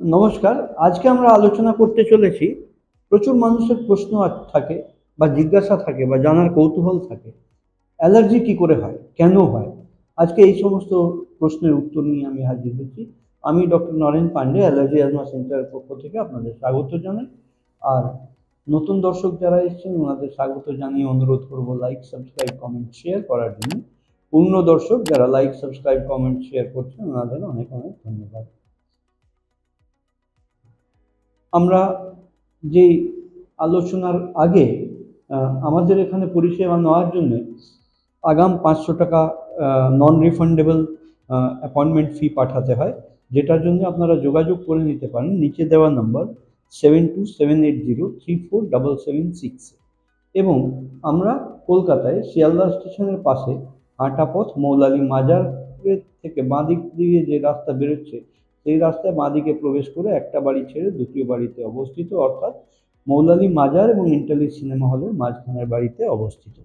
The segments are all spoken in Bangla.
নমস্কার, আজকে আমরা আলোচনা করতে চলেছি, প্রচুর মানুষের প্রশ্ন থাকে বা জিজ্ঞাসা থাকে বা জানার কৌতূহল থাকে, অ্যালার্জি কি করে হয়, কেন হয়? আজকে এই সমস্ত প্রশ্নের উত্তর নিয়ে আমি হাজির হয়েছি আমি doctor Naren Pande, allergy asthma সেন্টারের পক্ষ থেকে আপনাদের স্বাগত জানাই। আর নতুন দর্শক যারা এসেছেন, ওনাদের স্বাগত জানিয়ে অনুরোধ করব লাইক সাবস্ক্রাইব কমেন্ট শেয়ার করার জন্য। পূর্ণ দর্শক যারা লাইক সাবস্ক্রাইব কমেন্ট শেয়ার করছেন, ওনাদের অনেক অনেক ধন্যবাদ। আমরা যে আলোচনার আগে আমাদের এখানে পরিষেবা নেওয়ার জন্য আগাম পাঁচশো টাকা নন রিফান্ডেবল অ্যাপয়েন্টমেন্ট ফি পাঠাতে হয়, যেটার জন্য আপনারা যোগাযোগ করে নিতে পারেন। নিচে দেওয়া number seven two seven eight zero three four double seven six এবং আমরা কলকাতায় শিয়ালদা স্টেশনের পাশে হাঁটা পথ মৌলালি মাজারের থেকে বাঁ দিক দিয়ে যে রাস্তা বেরোচ্ছে সেই রাস্তায় বাঁদিকে প্রবেশ করে একটা বাড়ি ছেড়ে দ্বিতীয় বাড়িতে অবস্থিত, অর্থাৎ মৌলালি মাজার এবং ইন্টালি সিনেমা হলের মাঝখানের বাড়িতে অবস্থিত।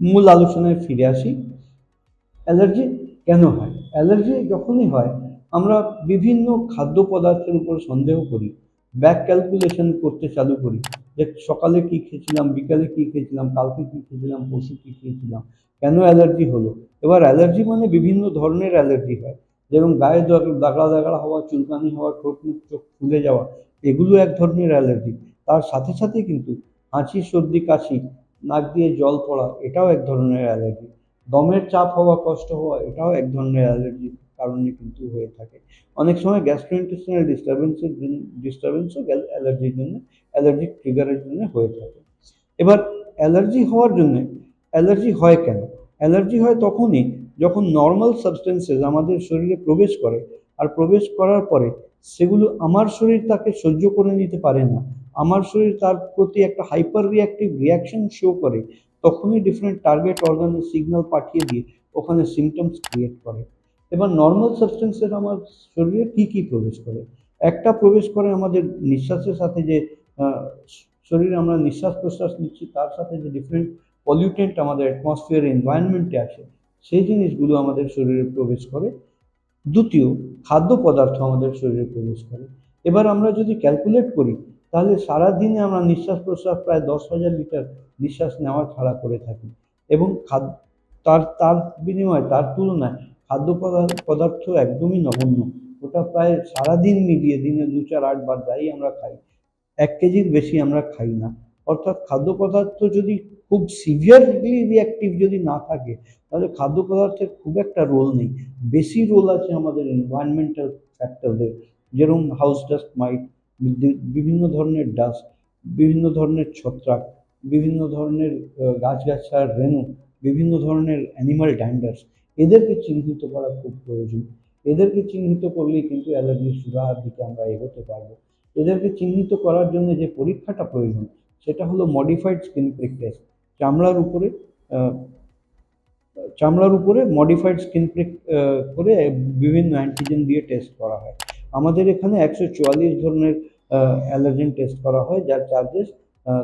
মূল আলোচনায় ফিরে আসি। অ্যালার্জি কেন হয়? অ্যালার্জি যখনই হয়, আমরা বিভিন্ন খাদ্য পদার্থের উপর সন্দেহ করি, ব্যাক ক্যালকুলেশন করতে চালু করি যে সকালে কি খেয়েছিলাম, বিকালে কি খেয়েছিলাম, কালকে কি খেয়েছিলাম, পরশু কি খেয়েছিলাম, কেন অ্যালার্জি হলো? এবার অ্যালার্জি মানে বিভিন্ন ধরনের অ্যালার্জি হয়। যেরকম গায়ে দাগ- দাগড়া দাগড়া হওয়া, চুলকানি হওয়া, ঠোঁট মুখ চোখ ফুলে যাওয়া, এগুলো এক ধরনের অ্যালার্জি। তার সাথে সাথে কিন্তু হাঁচি সর্দি, কাশি, নাক দিয়ে জল পড়া, এটাও এক ধরনের অ্যালার্জি। দমের চাপ হওয়া, কষ্ট হওয়া, এটাও এক ধরনের অ্যালার্জির কারণে কিন্তু হয়ে থাকে। অনেক সময় গ্যাস্ট্রোইন্টেস্টিনাল ডিস্টারবেন্সের জন্য ডিস্টারবেন্সও অ্যালার্জির জন্য, অ্যালার্জিক ট্রিগারের জন্য হয়ে থাকে। এবার অ্যালার্জি হওয়ার জন্য, অ্যালার্জি হয় কেন? অ্যালার্জি হয় তখনই যখন নর্মাল সাবস্টেন্সেস আমাদের শরীরে প্রবেশ করে, আর প্রবেশ করার পরে সেগুলো আমার শরীর তাকে সহ্য করে নিতে পারে না, আমার শরীর তার প্রতি একটা হাইপার রিয়াক্টিভ রিয়াকশন শো করে, তখনই ডিফারেন্ট টার্গেট অর্গানের সিগন্যাল পাঠিয়ে দিয়ে ওখানে সিমটমস ক্রিয়েট করে। এবার নর্মাল সাবস্টেন্সের আমার শরীরে কি কি প্রবেশ করে? একটা প্রবেশ করে আমাদের নিঃশ্বাসের সাথে যে শরীরে আমরা নিঃশ্বাস প্রশ্বাস নিচ্ছি, তার সাথে যে ডিফারেন্ট পলিউটেন্ট আমাদের অ্যাটমসফিয়ার এনভায়রনমেন্টে আছে সেই জিনিসগুলো আমাদের শরীরে প্রবেশ করে। দ্বিতীয়, খাদ্য পদার্থ আমাদের শরীরে প্রবেশ করে। এবার আমরা যদি ক্যালকুলেট করি, তাহলে সারা দিনে আমরা নিঃশ্বাস প্রশ্বাস প্রায় দশ হাজার লিটার নিঃশ্বাস নেওয়া ছাড়া করে থাকি এবং খাদ্য তার তার বিনিময়ে, তার তুলনায় খাদ্য পদার্থ একদমই নগণ্য। ওটা প্রায় সারাদিন মিলিয়ে দিনে দু চার, আট বার যাই আমরা খাই। এক কেজির বেশি আমরা খাই না। অর্থাৎ খাদ্য পদার্থ যদি খুব সিভিয়ারলি রিয়াক্টিভ যদি না থাকে, তাহলে খাদ্য পদার্থের খুব একটা রোল নেই। বেশি রোল আছে আমাদের এনভায়রনমেন্টাল ফ্যাক্টরদের যেরকম হাউস ডাস্ট মাইট বিভিন্ন ধরনের ডাস্ট বিভিন্ন ধরনের ছত্রাক, বিভিন্ন ধরনের গাছগাছার রেণু, বিভিন্ন ধরনের অ্যানিমাল ড্যান্ডার্স এদেরকে চিহ্নিত করা খুব প্রয়োজন। এদেরকে চিহ্নিত করলেই কিন্তু অ্যালার্জির সুরাহার দিকে আমরা এগোতে পারব। এদেরকে চিহ্নিত করার জন্য যে পরীক্ষাটা প্রয়োজন, সেটা হলো মডিফাইড স্কিন প্রিক টেস্ট চামড়ার উপরে চামড়ার উপরে মডিফাইড স্কিন প্রিক করে বিভিন্ন অ্যান্টিজেন দিয়ে টেস্ট করা হয়। আমাদের এখানে একশো চুয়াল্লিশ ধরনের অ্যালার্জেন টেস্ট করা হয়, যার চার্জেস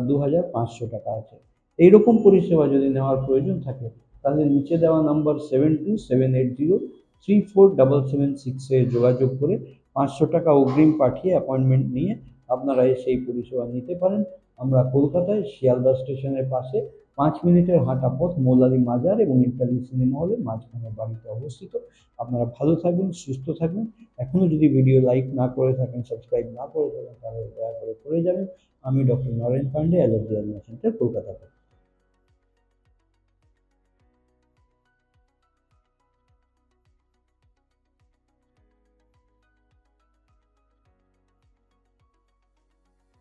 দু হাজার পাঁচশো টাকা আছে। এইরকম পরিষেবা যদি নেওয়ার প্রয়োজন থাকে, তাহলে নিচে দেওয়া number seven two seven eight zero three four double seven সিক্সে যোগাযোগ করে পাঁচশো টাকা অগ্রিম পাঠিয়ে অ্যাপয়েন্টমেন্ট নিয়ে আপনারা এসে এই পরিষেবা নিতে পারেন। আমরা কলকাতায় শিয়ালদা স্টেশনের পাশে পাঁচ মিনিটের হাঁটা পথ মৌলালি মাজার এবং ইত্যাদি সিনেমা হলের মাঝখানে বাড়িতে অবস্থিত। আপনারা ভালো থাকবেন সুস্থ থাকবেন এখনও যদি ভিডিও লাইক না করে থাকেন, সাবস্ক্রাইব না করে থাকেন, তাহলে দয়া করে করে যাবেন। আমি doctor Naren Pande, allergy centre, Kolkata